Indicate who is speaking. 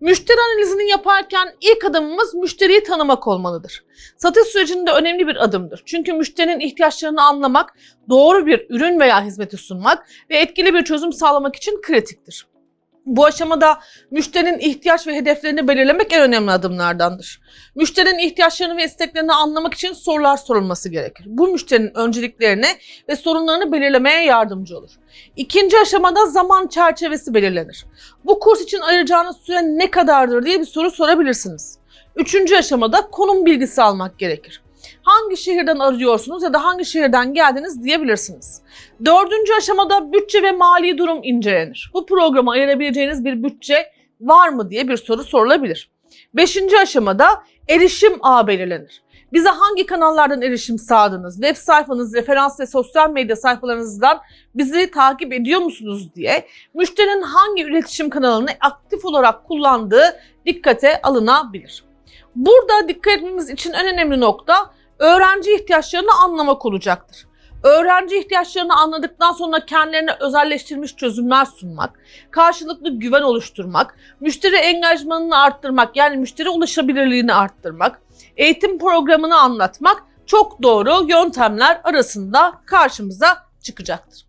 Speaker 1: Müşteri analizini yaparken ilk adımımız müşteriyi tanımak olmalıdır. Satış sürecinde önemli bir adımdır. Çünkü müşterinin ihtiyaçlarını anlamak, doğru bir ürün veya hizmeti sunmak ve etkili bir çözüm sağlamak için kritiktir. Bu aşamada müşterinin ihtiyaç ve hedeflerini belirlemek en önemli adımlardandır. Müşterinin ihtiyaçlarını ve isteklerini anlamak için sorular sorulması gerekir. Bu müşterinin önceliklerini ve sorunlarını belirlemeye yardımcı olur. İkinci aşamada zaman çerçevesi belirlenir. Bu kurs için ayıracağınız süre ne kadardır diye bir soru sorabilirsiniz. Üçüncü aşamada konum bilgisi almak gerekir. Hangi şehirden arıyorsunuz ya da hangi şehirden geldiniz diyebilirsiniz. Dördüncü aşamada bütçe ve mali durum incelenir. Bu programa ayırabileceğiniz bir bütçe var mı diye bir soru sorulabilir. Beşinci aşamada erişim ağı belirlenir. Bize hangi kanallardan erişim sağladınız? Web sayfanız, referans ve sosyal medya sayfalarınızdan bizi takip ediyor musunuz diye müşterinin hangi iletişim kanalını aktif olarak kullandığı dikkate alınabilir. Burada dikkat etmemiz için en önemli nokta öğrenci ihtiyaçlarını anlamak olacaktır. Öğrenci ihtiyaçlarını anladıktan sonra kendilerine özelleştirilmiş çözümler sunmak, karşılıklı güven oluşturmak, müşteri engajmanını arttırmak yani müşteri ulaşabilirliğini arttırmak, eğitim programını anlatmak çok doğru yöntemler arasında karşımıza çıkacaktır.